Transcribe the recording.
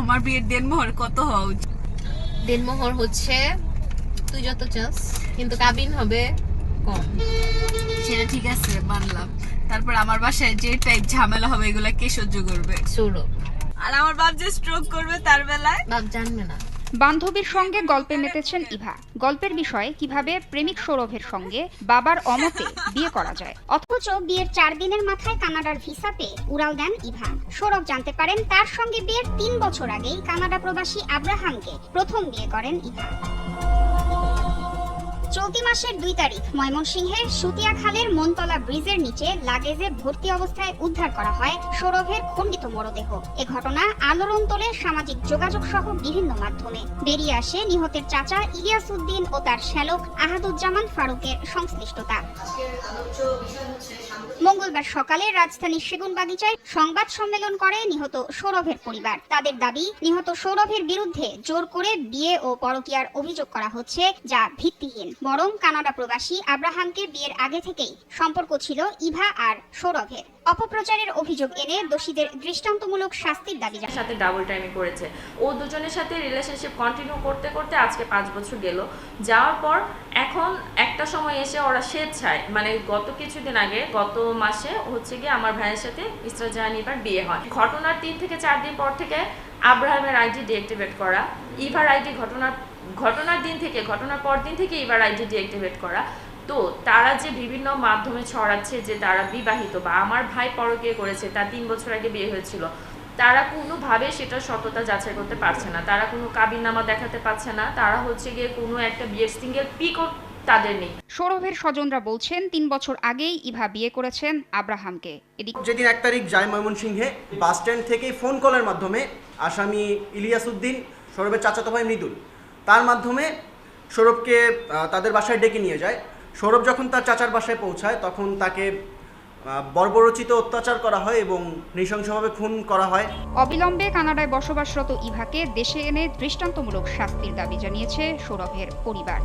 আমার বিয়ের দেনমোহর কত হওয়া উচিত? দেনমোহর হচ্ছে তুই যত চাস কিন্তু কাবিন হবে কম। সেটা ঠিক আছে মানলাম। তারপর আমার বাসায় যে টাইপ ঝামেলা হবে এগুলা কে সহ্য করবে? সৌরভ। আর আমার বাপ যে স্ট্রোক করবে তার বেলায়? বাপ জানবে না। বান্ধবীর সঙ্গে গল্পে মেতেছেন ইভা। গল্পের বিষয়ে, কীভাবে প্রেমিক সৌরভের সঙ্গে বাবার অমতে বিয়ে করা যায়। অথচ বিয়ের চার দিনের মাথায় কানাডার ভিসা পেয়ে উড়াল দেন ইভা। সৌরভ জানতে পারেন তার সঙ্গে বিয়ের তিন বছর আগেই কানাডা প্রবাসী আব্রাহামকে প্রথম বিয়ে করেন ইভা। চলতি মাসের দুই তারিখ, ময়মনসিংহের সুতিয়া খালের মনতলা ব্রিজের নিচে লাগেজে ভর্তি অবস্থায় উদ্ধার করা হয় সৌরভের খণ্ডিত মরদেহ। এ ঘটনা আলোড়ন তোলে সামাজিক যোগাযোগ সহ বিভিন্ন মাধ্যমে। বেরিয়ে আসে নিহতের চাচা ইলিয়াস উদ্দিন ও তার শ্যালক আহাদুজ্জামান ফারুকের সংশ্লিষ্টতা। মঙ্গলবার সকালে রাজধানীর সেগুনবাগিচায় সংবাদ সম্মেলন করে নিহত সৌরভের পরিবার। তাদের দাবি, নিহত সৌরভের বিরুদ্ধে জোর করে বিয়ে ও পরকীয়ার অভিযোগ করা হচ্ছে, যা ভিত্তিহীন। বরং কানাডা প্রবাসী আব্রাহামকে বিয়ের আগে থেকেই সম্পর্ক ছিল ইভা আর সৌরভের। অপপ্রচারের অভিযোগ এনে দোষীদের দৃষ্টান্তমূলক শাস্তির দাবি জানান সাথে ডাবল টাইমে করেছে। ও দুজনের সাথে রিলেশনশিপ কন্টিনিউ করতে করতে আজকে পাঁচ বছর গেল। যাওয়ার পর এখন একটা সময় এসে ওরা স্বেচ্ছায় মানে গত কিছুদিন আগে, গত মাসে হচ্ছে গিয়ে আমার ভাইয়ের সাথে ইসরা জাহানিবার বিয়ে হয়। ঘটনার তিন থেকে চার দিন পর থেকে আব্রাহামের আইডি ডিঅ্যাক্টিভেট করা, ইভার আইডি ঘটনার ঘটনার দিন থেকে ঘটনার পর দিন থেকে এবার আইডি ডিঅ্যাক্টিভেট করা। তো তারা যে বিভিন্ন মাধ্যমে ছড়াচ্ছে যে তারা বিবাহিত বা আমার ভাই পরকীয় করেছে তার তিন বছর আগে বিয়ে হয়েছিল তারা কোনোভাবে সেটা সততা যাচাই করতে পারছে না। তারা কোনো কাবিননামা দেখাতে পারছে না। তারা হচ্ছে গিয়ে কোনো একটা বিয়ের সিঙ্গেল পিকও তাদের নেই। সৌরভের স্বজনরা বলছেন তিন বছর আগেই ইভা বিয়ে করেছেন আব্রাহামকে। এদিকে যেদিন এক তারিখ যায় ময়মনসিংহে বাস স্ট্যান্ড থেকেই ফোন কলের মাধ্যমে আসামি ইলিয়াস উদ্দিন সৌরভের চাচাতো ভাই মৃদুল। তার মাধ্যমে সৌরভকে তাদের বাসায় ডেকে নিয়ে যায়। সৌরভ যখন তার চাচার বাসায় পৌঁছায়, তখন তাকে বর্বরচিত অত্যাচার করা হয় এবং নৃশংসভাবে খুন করা হয়। অবিলম্বে কানাডায় বসবাসরত ইভাকে দেশে এনে দৃষ্টান্তমূলক শাস্তির দাবি জানিয়েছে সৌরভের পরিবার।